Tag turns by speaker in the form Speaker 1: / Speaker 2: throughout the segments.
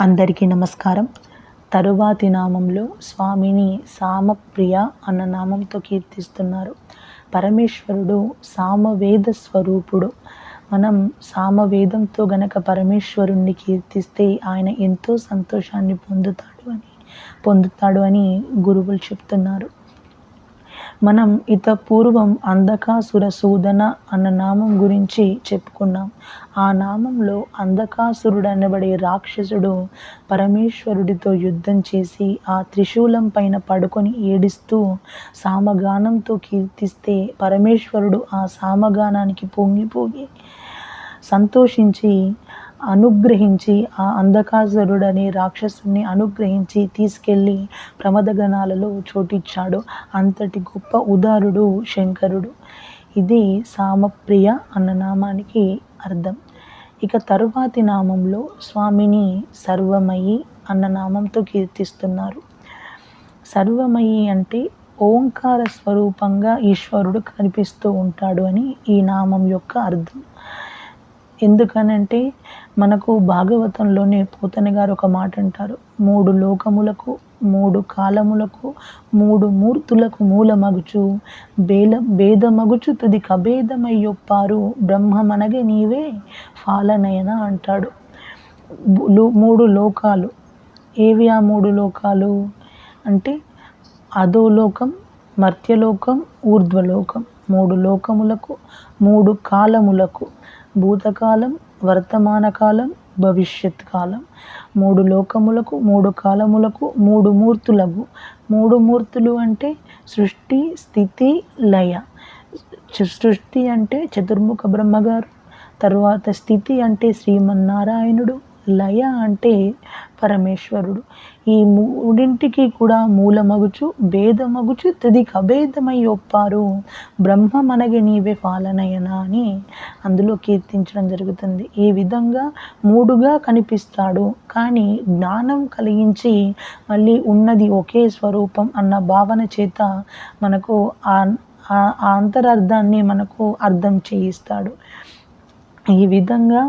Speaker 1: అందరికీ నమస్కారం. తరువాతి నామంలో స్వామిని సామప్రియ అన్న నామంతో కీర్తిస్తున్నారు. పరమేశ్వరుడు సామవేద స్వరూపుడు. మనం సామవేదంతో గనక పరమేశ్వరుణ్ణి కీర్తిస్తే ఆయన ఎంతో సంతోషాన్ని పొందుతాడు అని పొందుతాడు అని గురువులు చెప్తున్నారు. మనం ఇత పూర్వం అంధకాసుర సూదన అన్న నామం గురించి చెప్పుకున్నాం. ఆ నామంలో అంధకాసురుడు అనబడే రాక్షసుడు పరమేశ్వరుడితో యుద్ధం చేసి ఆ త్రిశూలం పైన పడుకొని ఏడిస్తూ సామగానంతో కీర్తిస్తే పరమేశ్వరుడు ఆ సామగానానికి పొంగిపోగి సంతోషించి అనుగ్రహించి ఆ అంధకాసురుడనే రాక్షసుని అనుగ్రహించి తీసుకెళ్ళి ప్రమదగణాలలో చోటిచ్చాడు. అంతటి గొప్ప ఉదారుడు శంకరుడు. ఇది సామప్రియ అన్న నామానికి అర్థం. ఇక తరువాతి నామంలో స్వామిని సర్వమయి అన్న నామంతో కీర్తిస్తున్నారు. సర్వమయి అంటే ఓంకార స్వరూపంగా ఈశ్వరుడు కనిపిస్తూ ఉంటాడు అని ఈ నామం యొక్క అర్థం. ఎందుకనంటే మనకు భాగవతంలోనే పోతన గారు ఒక మాట అంటారు మూడు లోకములకు మూడు కాలములకు మూడు మూర్తులకు మూలమగుచు బేల భేదమగుచు తుది కభేదమయ్యొప్పారు బ్రహ్మమనగే నీవే ఫాలనయన అంటాడు. మూడు లోకాలు. ఏవి ఆ మూడు లోకాలు? అంటే అధోలోకం మర్త్యలోకం ఊర్ధ్వలోకం. మూడు లోకములకు మూడు కాలములకు భూతకాలం వర్తమాన కాలం భవిష్యత్ కాలం మూడు లోకములకు మూడు కాలములకు మూడు మూర్తులకు. మూడు మూర్తులు అంటే సృష్టి స్థితి లయ. సృష్టి అంటే చతుర్ముఖ బ్రహ్మగారు. తరువాత స్థితి అంటే శ్రీమన్నారాయణుడు. లయ అంటే పరమేశ్వరుడు. ఈ మూడింటికి కూడా మూలమగుచు భేదమగుచు తుదికి అభేదమై ఒప్పారు బ్రహ్మ మనగ నీవే పాలనయన అని అందులో కీర్తించడం జరుగుతుంది. ఈ విధంగా మూడుగా కనిపిస్తాడు. కానీ జ్ఞానం కలిగించి మళ్ళీ ఉన్నది ఒకే స్వరూపం అన్న భావన చేత మనకు ఆ అంతరార్థాన్ని మనకు అర్థం చేయిస్తాడు. ఈ విధంగా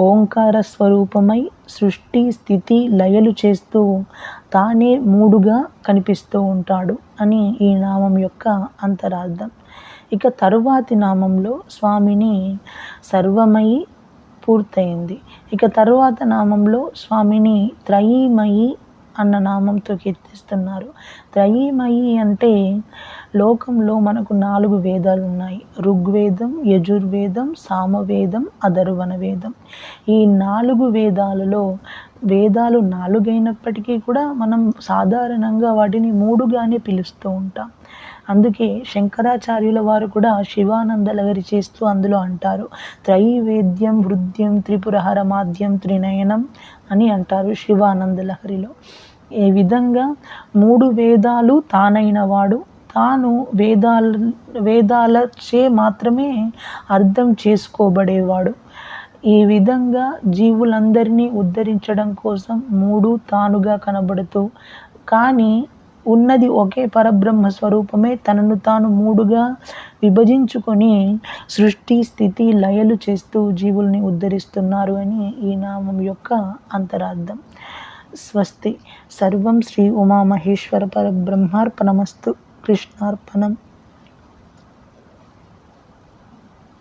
Speaker 1: ఓంకార స్వరూపమై సృష్టి స్థితి లయలు చేస్తూ తానే మూడుగా కనిపిస్తూ ఉంటాడు అని ఈ నామం యొక్క అంతరార్థం. ఇక తరువాతి నామంలో స్వామిని సర్వమయి పూర్తయింది. ఇక తరువాత నామంలో స్వామిని త్రయీమయి అన్న నామంతో కీర్తిస్తున్నారు. త్రయీమయి అంటే లోకంలో మనకు నాలుగు వేదాలు ఉన్నాయి ఋగ్వేదం యజుర్వేదం సామవేదం అధర్వణ వేదం ఈ నాలుగు వేదాలలో వేదాలు నాలుగైనప్పటికీ కూడా మనం సాధారణంగా వాటిని మూడుగానే పిలుస్తూ ఉంటాం. అందుకే శంకరాచార్యుల వారు కూడా శివానంద లహరి చేస్తూ అందులో అంటారు త్రైవేద్యం వృద్ధ్యం త్రిపురహర మాధ్యం త్రినయనం అని అంటారు శివానంద లహరిలో ఈ విధంగా మూడు వేదాలు తానైన వాడు తాను వేదాల వేదాలచే మాత్రమే అర్థం చేసుకోబడేవాడు. ఈ విధంగా జీవులందరినీ ఉద్ధరించడం కోసం మూడు తానుగా కనబడుతూ కానీ ఉన్నది ఒకే పరబ్రహ్మ స్వరూపమే తనను తాను మూడుగా విభజించుకొని సృష్టి స్థితి లయలు చేస్తూ జీవుల్ని ఉద్ధరిస్తున్నారు అని ఈ నామం యొక్క అంతరార్థం. స్వస్తి. సర్వం శ్రీ ఉమామహేశ్వర పరబ్రహ్మార్పణమస్తు. కృష్ణార్పణం.